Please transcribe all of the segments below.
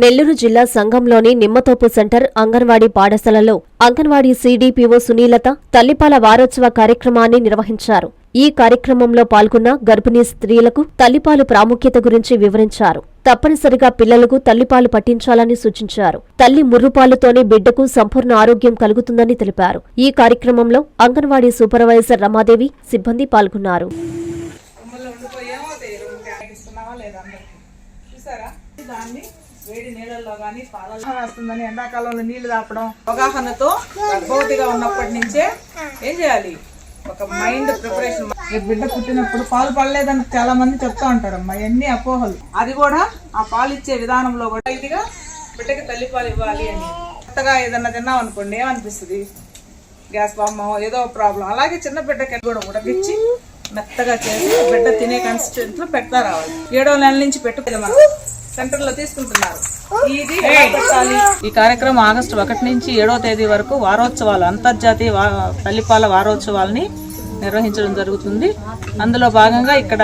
నెల్లూరు జిల్లా సంఘంలోని నిమ్మతోపు సెంటర్ అంగన్వాడీ పాఠశాలలో అంగన్వాడీ సీడీపీఓ సునీలత తల్లిపాల వారోత్సవ కార్యక్రమాన్ని నిర్వహించారు. ఈ కార్యక్రమంలో పాల్గొన్న గర్భిణీ స్త్రీలకు తల్లిపాలు ప్రాముఖ్యత గురించి వివరించారు. తప్పనిసరిగా పిల్లలకు తల్లిపాలు పట్టించాలని సూచించారు. తల్లి ముర్రుపాలుతోనే బిడ్డకు సంపూర్ణ ఆరోగ్యం కలుగుతుందని తెలిపారు. ఈ కార్యక్రమంలో అంగన్వాడీ సూపర్వైజర్ రమాదేవి సిబ్బంది పాల్గొన్నారు. దాన్ని వేడి నీళ్ళల్లో కానీ పాలలో వస్తుందని ఎండాకాలంలో నీళ్ళు తాపడం అవగాహనతో గర్భవతిగా ఉన్నప్పటి నుంచే ఏం చేయాలి? ఒక మైండ్ ప్రిపరేషన్ బిడ్డ పుట్టినప్పుడు పాలు పడలేదని చాలా మంది చెప్తా ఉంటారు అమ్మా ఎన్ని అపోహలు. అది కూడా ఆ పాలు ఇచ్చే విధానంలో కూడా ఇదిగా బిడ్డకి తల్లి పాలు ఇవ్వాలి అని. కొత్తగా ఏదన్నా తిన్నాం అనుకోండి ఏమనిపిస్తుంది? గ్యాస్ బామ్మ ఏదో ప్రాబ్లం. అలాగే చిన్న బిడ్డకి కూడా ఉడకిచ్చి మెత్తగా చేసి బిడ్డ తినే కన్సిస్టెంట్లో పెడతా రావాలి. ఏడో నెల నుంచి పెట్టుకోవాలి మనం. సెంటర్లో తీసుకుంటున్నారు. ఇది ఈ కార్యక్రమం ఆగస్టు ఒకటి నుంచి ఏడో తేదీ వరకు వారోత్సవాలు అంతర్జాతీయ వా- తల్లిపాల వారోత్సవాల్ని నిర్వహించడం జరుగుతుంది. అందులో భాగంగా ఇక్కడ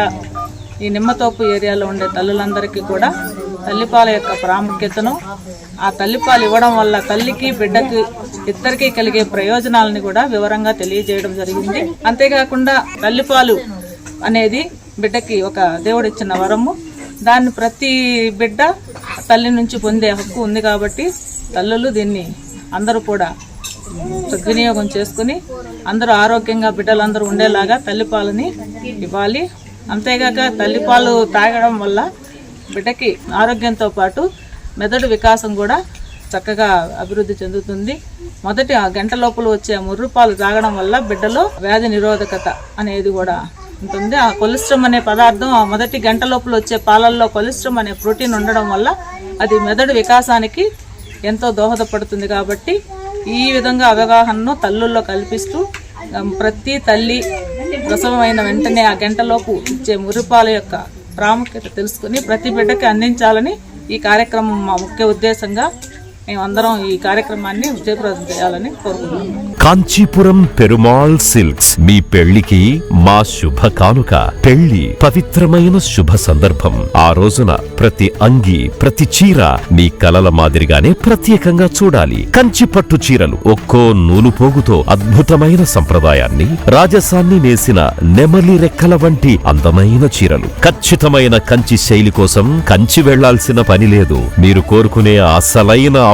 ఈ నిమ్మతోపు ఏరియాలో ఉండే తల్లులందరికీ కూడా తల్లిపాల యొక్క ప్రాముఖ్యతను ఆ తల్లిపాలు ఇవ్వడం వల్ల తల్లికి బిడ్డకి ఇద్దరికీ కలిగే ప్రయోజనాలని కూడా వివరంగా తెలియజేయడం జరిగింది. అంతేకాకుండా తల్లిపాలు అనేది బిడ్డకి ఒక దేవుడిచ్చిన వరము. దాన్ని ప్రతి బిడ్డ తల్లి నుంచి పొందే హక్కు ఉంది కాబట్టి తల్లులు దీన్ని అందరూ కూడా సద్వినియోగం చేసుకుని అందరూ ఆరోగ్యంగా బిడ్డలందరూ ఉండేలాగా తల్లిపాలని ఇవ్వాలి. అంతేగాక తల్లిపాలు తాగడం వల్ల బిడ్డకి ఆరోగ్యంతో పాటు మెదడు వికాసం కూడా చక్కగా అభివృద్ధి చెందుతుంది. మొదటి ఆ గంట లోపల వచ్చే ముర్రుపాలు తాగడం వల్ల బిడ్డలో వ్యాధి నిరోధకత అనేది కూడా ఉంటుంది. ఆ కొలెస్ట్రమ్ అనే పదార్థం ఆ మొదటి గంట లోపల వచ్చే పాలల్లో కొలెస్ట్రమ్ అనే ప్రోటీన్ ఉండడం వల్ల అది మెదడు వికాసానికి ఎంతో దోహదపడుతుంది కాబట్టి ఈ విధంగా అవగాహనను తల్లుల్లో కల్పిస్తూ ప్రతి తల్లి ప్రసవమైన వెంటనే ఆ గంటలోపు ఇచ్చే మురిపాల యొక్క ప్రాముఖ్యత తెలుసుకుని ప్రతి బిడ్డకి అందించాలని ఈ కార్యక్రమం మా ముఖ్య ఉద్దేశంగా మేమందరం ఈ కార్యక్రమాన్ని విజయప్రదం చేయాలని కోరుకుంటున్నాం. కాంచీపురం పెరుమాళ్ సిల్క్స్ మీ పెళ్ళికి మా శుభ కానుక. పెళ్ళి పవిత్రమైన శుభ సందర్భం. ఆ రోజున ప్రతి అంగి ప్రతి చీర మీ కలల మాదిరిగానే ప్రత్యేకంగా చూడాలి. కంచి పట్టు చీరలు ఒక్కో నూలు పోగుతో అద్భుతమైన సంప్రదాయాన్ని రాజసాన్ని నేసిన నెమలి రెక్కల వంటి అందమైన చీరలు. ఖచ్చితమైన కంచి శైలి కోసం కంచి వెళ్ళాల్సిన పని లేదు. మీరు కోరుకునే అసలైన